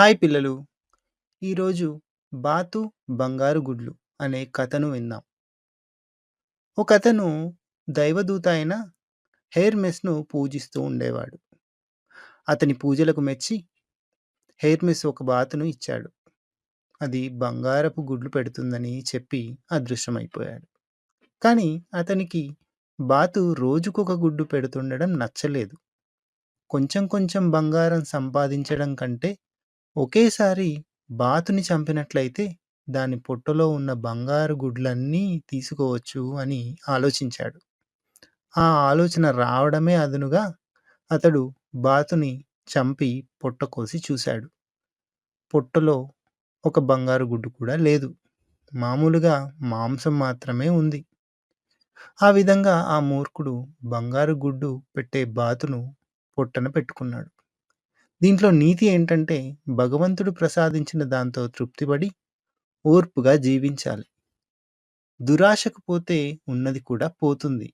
Hi పిల్లలు! ఈరోజు 'బాతు బంగారు గుడ్లు' అనే కథను విందాం. ఒకతను దైవదూత అయిన హెర్మెస్‌ను పూజిస్తూ ఉండేవాడు. అతని పూజలకు మెచ్చి హెర్మెస్ ఒక బాతును ఇచ్చాడు. అది బంగారపు గుడ్లు పెడుతుందని చెప్పి అదృశ్యమైపోయాడు. కానీ అతనికి బాతు రోజుకొక గుడ్డు పెడుతుండడం నచ్చలేదు. కొంచెం కొంచెం బంగారం సంపాదించడం కంటే ఒకేసారి బాతుని చంపినట్లయితే దాని పొట్టలో ఉన్న బంగారు గుడ్లన్నీ తీసుకోవచ్చు అని ఆలోచించాడు. ఆ ఆలోచన రావడమే అదనుగా అతడు బాతుని చంపి పొట్ట కోసి చూశాడు. పొట్టలో ఒక బంగారు గుడ్డు కూడా లేదు. మామూలుగా మాంసం మాత్రమే ఉంది. ఆ విధంగా ఆ మూర్ఖుడు బంగారు గుడ్డు పెట్టే బాతును పొట్టన పెట్టుకున్నాడు. దీంట్లో నీతి ఏంటంటే భగవంతుడు ప్రసాదించిన దాంతో తృప్తిపడి ఓర్పుగా జీవించాలి. దురాశకు పోతే ఉన్నది కూడా పోతుంది.